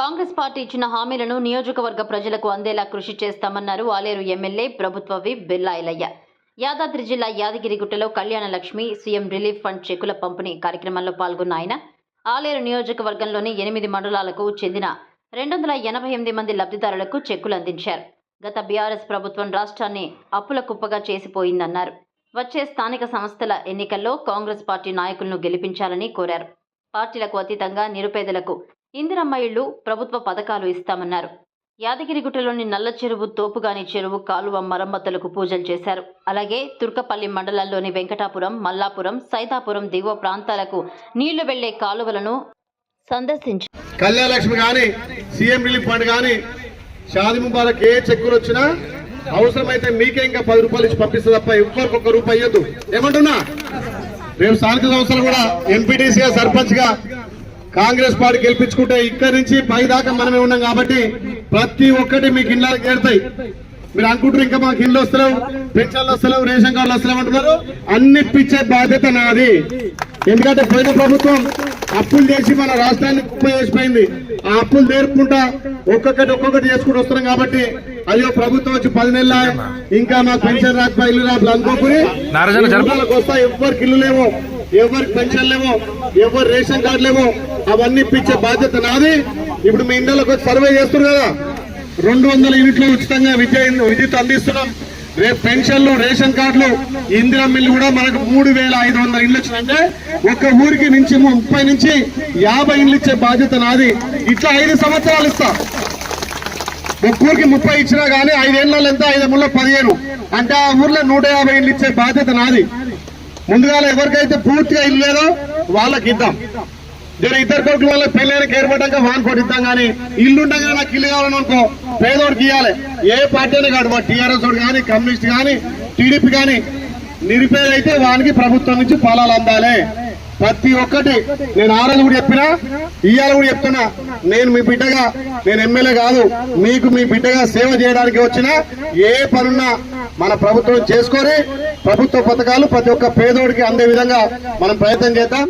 Congress party ఇచ్చిన హామీలను నియోజకవర్గ ప్రజలకు అందేలా కృషి చేస్తామన్నారు ఆలేరు ఎమ్మెల్యే ప్రభుత్వ విప్ బిల్లాయిలయ్య యాదాద్రి జిల్లా యాదగిరిగుట్టలో Kalyana Lakshmi CM relief fund చెక్కుల పంపిణీ కార్యక్రమంలో పాల్గొన్న ఆయన. ఆలేరు నియోజకవర్గంలోని ఎనిమిది మండలాలకు చెందిన రెండు వందల ఎనభై ఎనిమిది మంది లబ్ధిదారులకు చెక్కులు అందించారు. గత బీఆర్ఎస్ ప్రభుత్వం రాష్ట్రాన్ని అప్పుల కుప్పగా చేసిపోయిందన్నారు. వచ్చే స్థానిక సంస్థల ఎన్నికల్లో కాంగ్రెస్ పార్టీ నాయకులను గెలిపించాలని కోరారు. పార్టీలకు అతీతంగా నిరుపేదలకు ఇందిరమ్మ ఇళ్ళు ప్రభుత్వ పథకాలు ఇస్తామన్నారు. యాదగిరిగుట్టలోని నల్ల చెరువు తోపుగాని చెరువు కాలువ మరమ్మతులకు పూజలు చేశారు. అలాగే తుర్కపల్లి మండలంలోని వెంకటాపురం మల్లాపురం సైతాపురం దిగువ ప్రాంతాలకు నీళ్ళు వెళ్ళే కాలువలను సందర్శించారు కళ్యాణలక్ష్మి కానీ సీఎం రిలీఫ్ ఫండ్ కానీ షాది ముబారక్ ఏ చెక్కులు వచ్చినా అవసరమైతే మీకే ఇంకా పది రూపాయలు ఇచ్చి పంపిస్తే తప్ప ఎవ్వరికి ఒక్క రూపాయి ఇవ్వద్దు ఏమంటున్నా? రేపు స్థానిక సంస్థలు కూడా ఎంపీటీసీగా సర్పంచ్గా కాంగ్రెస్ పార్టీ గెలిపించుకుంటే ఇక్కడి నుంచి పై దాకా మనమే ఉన్నాం కాబట్టి ప్రతి ఒక్కటి మీకు ఇళ్ళకి చేరుతాయి మీరు అనుకుంటారు ఇంకా మాకు ఇల్లు వస్తలేవు పెన్షన్లు వస్తలేవు రేషన్ కార్డులు వస్తలేవు అంటున్నారు. అన్ని పిచ్చే బాధ్యత నాది. ఎందుకంటే పోయిన ప్రభుత్వం అప్పులు చేసి మన రాష్ట్రాన్ని కుప్ప చేసిపోయింది. ఆ అప్పులు తీర్పుకుంటా ఒక్కొక్కటి ఒక్కొక్కటి చేసుకుంటూ వస్తున్నాం కాబట్టి అయ్యో ప్రభుత్వం వచ్చి పది నెలల ఇంకా మాకు పెన్షన్ రాకపోయి ఇల్లు రాదు అనుకోకుని వస్తా ఎవరికి ఇల్లు లేవో. ఎవరికి పెన్షన్ లేవో ఎవరు రేషన్ కార్డు లేవో అవన్నీ ఇప్పించే బాధ్యత నాది. ఇప్పుడు మీ ఇండ్లకు సర్వే చేస్తున్నారు కదా. రెండు వందల యూనిట్లు ఉచితంగా విద్య విద్యుత్ అందిస్తున్నాం. రేపు పెన్షన్లు రేషన్ కార్డులు ఇందిరా మిల్లు కూడా మనకు మూడు వేల ఐదు వందల ఇండ్లు వచ్చినంటే ఒక్క ఊరికి నుంచి ముప్పై నుంచి యాభై ఇండ్లు ఇచ్చే బాధ్యత నాది. ఇట్లా ఐదు సంవత్సరాలు ఇస్తా. ఒక్కరికి ముప్పై ఇచ్చినా గానీ ఐదేళ్ళ ఎంత? ఐదు ముళ్ళ పదిహేను. అంటే ఆ ఊర్లో నూట యాభై ఇల్లు ఇచ్చే బాధ్యత నాది. ముందుగా ఎవరికైతే పూర్తిగా ఇల్లు లేదో వాళ్ళకి ఇద్దాం. నేను ఇద్దరు కోట్ల వల్ల పెళ్ళైన ఏర్పడ్డాక వాన్ కోటి ఇద్దాం కానీ ఇల్లుండగా నాకు ఇల్లు కావాలని అనుకో పేదోడికి ఇవ్వాలి ఏ పార్టీ అయినా కాదు మా టీఆర్ఎస్ కానీ కమ్యూనిస్ట్ కానీ టీడీపీ కానీ నిరుపేద అయితే వానికి ప్రభుత్వం నుంచి ఫలాలు అందాలి. ప్రతి ఒక్కటి నేను ఆ రోజు కూడా చెప్పినా ఇవాళ కూడా చెప్తున్నా. నేను మీ బిడ్డగా నేను ఎమ్మెల్యే కాదు మీకు మీ బిడ్డగా సేవ చేయడానికి వచ్చిన ఏ పనున్నా మన ప్రభుత్వం చేసుకొని ప్రభుత్వ పథకాలు ప్రతి ఒక్క పేదోడికి అందే విధంగా మనం ప్రయత్నం చేద్దాం.